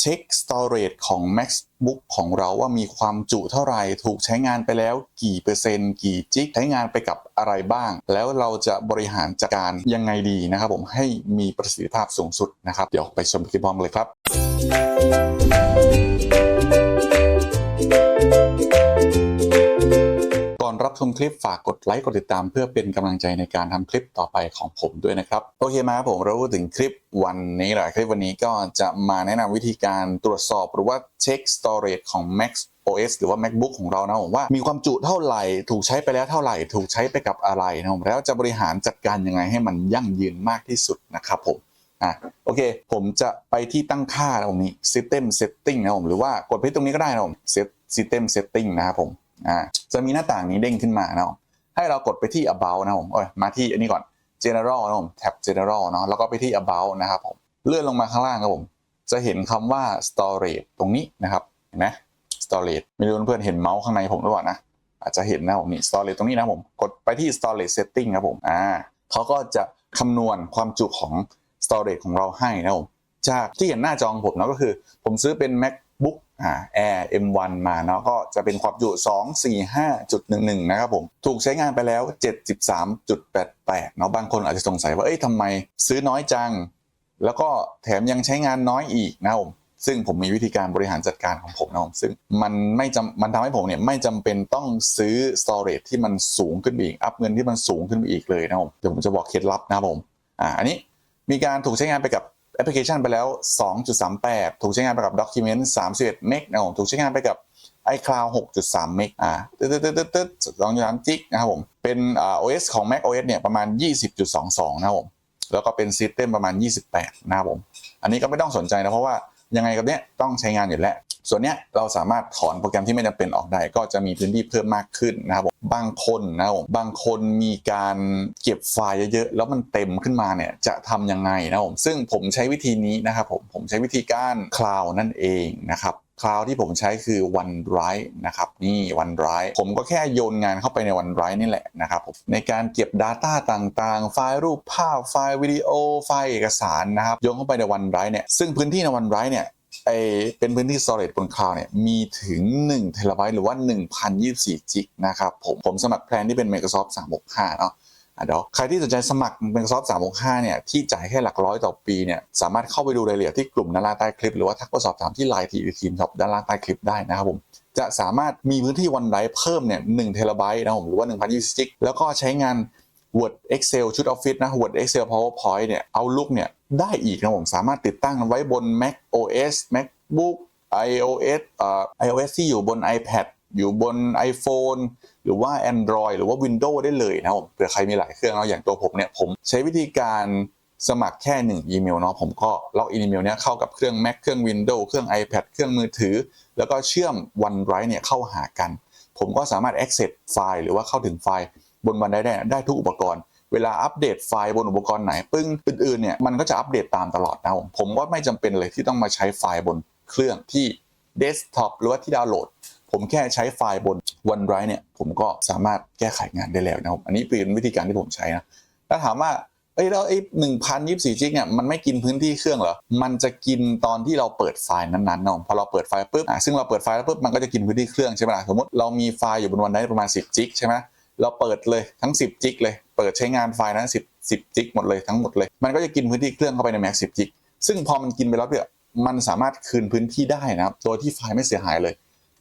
เช็ค storage ของ MacBook ของเราว่ามีความจุเท่าไหร่ ถูกใช้งานไปแล้วกี่เปอร์เซ็นต์ กี่จิก ใช้งานไปกับอะไรบ้าง แล้วเราจะบริหารจัดการยังไงดีนะครับผมให้มีประสิทธิภาพสูงสุดนะครับ เดี๋ยวไปชมคลิปพร้อมเลยครับ มคลิปฝากกดไลค์กดติดตามเพื่อเป็นกำลังใจในการทำคลิปต่อไปของผมด้วยนะครับโอเคมาครับผมเราพูดถึงคลิปวันนี้แหละคลิปวันนี้ก็จะมาแนะนำวิธีการตรวจสอบหรือว่าเช็ค storage ของ Mac OS หรือว่า MacBook ของเรานะผมว่ามีความจุเท่าไหร่ ถูกใช้ไปแล้วเท่าไหร่ ถูกใช้ไปกับอะไรนะผมแล้วจะบริหารจัดการยังไงให้มันยั่งยืนมากที่สุดนะครับผมอะโอเค ผมจะไปที่ตั้งค่าตรงนี้ system setting นะผมหรือว่ากดไปตรงนี้ก็ได้นะผม system setting นะครับผม อ่าจะมีหน้าต่างนี้เด้งขึ้นมานะครับผมให้เรากดไปที่ about นะครับผมเอ้ยมาที่อันนี้ก่อน general นะครับผมแท็บ general เนาะแล้วก็ไปที่ about นะครับผมเลื่อนลงมาข้างล่างครับผม จะเห็นคำว่า storage ตรงนี้นะครับเห็นไหม storage ไม่รู้เพื่อนเห็นเมาส์ข้างในผมหรือเปล่านะอาจจะเห็นนะผมนี่ storage ตรงนี้นะผมกดไปที่ storage setting ครับผมอ่าเขาก็จะคำนวณความจุของ storage ของเราให้นะผมจากที่เห็นหน้าจอของผมเนาะก็คือ ผมซื้อเป็น mac อ่า air m1 มาเนาะก็จะเป็นความจุ 245.11 นะครับผม ถูกใช้งานไปแล้ว 73.88 เนาะบางคนอาจจะสงสัยว่า เอ้ยทำไมซื้อน้อยจัง แล้วก็แถมยังใช้งานน้อยอีกนะผมซึ่งผมมีวิธีการบริหารจัดการของผมนะผมซึ่งมันไม่จำมันทำให้ผมเนี่ยไม่จำเป็นต้องซื้อ storage ที่มันสูงขึ้นไปอีก อัพเงินที่มันสูงขึ้นไปอีกเลยนะผมเดี๋ยวผมจะบอกเคล็ดลับนะผมอ่าอันนี้มีการถูกใช้งานไปกับ พลิเคชันไปแล้ว 2.38 ถูกใช้งานไปกับ Document 31 เมกนะผมถูกใช้งานไปกับ iCloud 6.3 เมกอ่าตึ๊ดตึ๊ดตึ๊ดตึ๊ด2.3จิกนะครับผม เป็นอ่า OS ของ Mac OS เนี่ยประมาณ 20.22 นะครับผม แล้วก็เป็น System ประมาณ 28 นะครับผม อันนี้ก็ไม่ต้องสนใจนะ เพราะว่ายังไงกับเนี้ยต้องใช้งานอยู่แล้ว ส่วนเนี้ยเราสามารถถอนโปรแกรมที่ไม่จำเป็นออกได้ ก็จะมีพื้นที่เพิ่มมากขึ้นนะครับผมบางคนนะครับผมบางคนมีการเก็บไฟล์เยอะๆแล้วมันเต็มขึ้นมาเนี่ยจะทำยังไงนะครับผมซึ่งผมใช้วิธีนี้นะครับผมผมใช้วิธีการคลาวนั่นเองนะครับคลาวที่ผมใช้คือ OneDrive นะครับนี่ OneDrive ผมก็แค่โยนงานเข้าไปใน OneDrive นี่แหละนะครับผมในการเก็บ Data ต่างๆ ไฟล์รูปภาพไฟล์วิดีโอไฟล์เอกสารนะครับโยนเข้าไปใน OneDrive เนี่ยซึ่งพื้นที่ใน OneDrive เนี่ย อเป็นพื้นที่ storage บนคลาวด์เนี่ยมีถึง1เทราไบต์หรือว่า 1,024จิกนะครับผมผมสมัครแพลนที่เป็น Microsoft 365 เนาะเดี๋ยวใครที่สนใจสมัคร Microsoft 365 เนี่ยที่จ่ายแค่หลักร้อยต่อปีเนี่ยสามารถเข้าไปดูรายละเอียดที่กลุ่มด้านล่างใต้คลิป หรือว่าทักไปสอบถามที่ไลน์ทีทีมท็อปด้านล่างใต้คลิปได้นะครับผมจะสามารถมีพื้นที่วันไ i เพิ่มเนี่ย1เทราไบต์นะผมหรือว่า1,020จิกแล้วก็ใช้งาน Word Excel ชุด Office นะ Word Excel PowerPoint เนี่ย Outlook เนี่ย ได้อีกนะผมสามารถติดตั้งไว้บน Mac OS MacBook iOS เอ่อ iOS ที่อยู่บน iPad อยู่บน iPhone หรือว่า Android หรือว่า Windows ได้เลยนะผมเผื่อใครมีหลายเครื่องเนาะอย่างตัวผมเนี่ยผมใช้วิธีการสมัครแค่หนึ่งอีเมลเนาะผมก็ล็อกอินอีเมลเนี้ยเข้ากับเครื่อง Mac เครื่อง Windows เครื่อง iPad เครื่องมือถือ แล้วก็เชื่อม OneDrive เนี่ยเข้าหากัน ผมก็สามารถ access ไฟล์หรือว่าเข้าถึงไฟล์บน OneDrive ได้ได้ทุกอุปกรณ์ เวลาอัปเดตไฟล์บนอุปกรณ์ไหน ปึ้งอื่นๆเนี่ยมันก็จะอัปเดตตามตลอดนะผมผมว่าไม่จำเป็นเลยที่ต้องมาใช้ไฟล์บนเครื่องที่เดสก์ท็อปหรือว่าที่ดาวน์โหลด ผมแค่ใช้ไฟล์บน OneDrive เนี่ยผมก็สามารถแก้ไขงานได้แล้วนะครับอันนี้เป็นวิธีการที่ผมใช้นะแล้วถามว่าเอ้ยแล้วไอ้หนึ่งพันยี่สิบสี่จิกเนี่ยมันไม่กินพื้นที่เครื่องเหรอ มันจะกินตอนที่เราเปิดไฟล์นั้นๆเนาะพอเราเปิดไฟล์ปุ๊บอะซึ่งเราเปิดไฟล์แล้วปุ๊บมันก็จะกินพื้นที่เครื่องใช่ไหมล่ะสมมติเรามีไฟล์อยู่บนวันไดประมาณ 10จิกใช่ไหม เราเปิดเลยทั้ง 10 จิกเลย เปิดใช้งานไฟล์นั้น10 10จิกหมดเลยทั้งหมดเลย มันก็จะกินพื้นที่เครื่องเข้าไปใน Mac 10จิกซึ่งพอมันกินไปแล้วเนี่ยมันสามารถคืนพื้นที่ได้นะครับโดยที่ไฟล์ไม่เสียหายเลย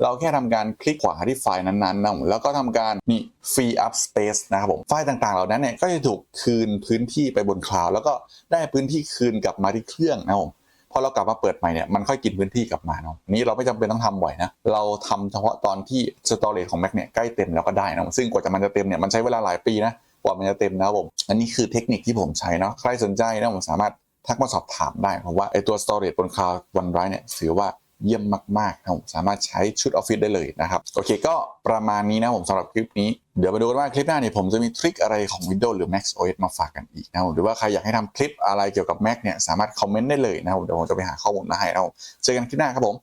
เราแค่ทำการคลิกขวาที่ไฟล์นั้นๆนะผมแล้วก็ทำการนี่ free up space นะครับผมไฟล์ต่างๆเหล่านั้นเนี่ยก็จะถูกคืนพื้นที่ไปบนคลาวด์แล้วก็ได้พื้นที่คืนกลับมาที่เครื่องนะครับผม พอเรากลับมาเปิดใหม่เนี่ยมันค่อยกินพื้นที่กลับมาเนาะนี้เราไม่จำเป็นต้องทำบ่อยนะเราทำเฉพาะตอนที่สตอเรจของแม็กเนี่ยใกล้เต็มแล้วก็ได้นะซึ่งกว่าจะมันจะเต็มเนี่ยมันใช้เวลาหลายปีนะกว่ามันจะเต็มนะครับผมอันนี้คือเทคนิคที่ผมใช้เนาะใครสนใจนะผมสามารถทักมาสอบถามได้เพราะว่าไอตัว storage บนคลาวด์วันไรเนี่ยถือว่า เยี่ยมมากๆนะผมสามารถใช้ชุดออฟฟิศได้เลยนะครับโอเคก็ประมาณนี้นะผมสำหรับคลิปนี้เดี๋ยวมาดูกันว่าคลิปหน้าเนี่ยผมจะมีทริคอะไรของ Windows หรือ Mac OS มาฝากกันอีกนะผมหรือว่าใครอยากให้ทำคลิปอะไรเกี่ยวกับ Mac เนี่ยสามารถคอมเมนต์ได้เลยนะครับผมเดี๋ยวผมจะไปหาข้อมูลมาให้นะครับเจอกันคลิปหน้าครับผม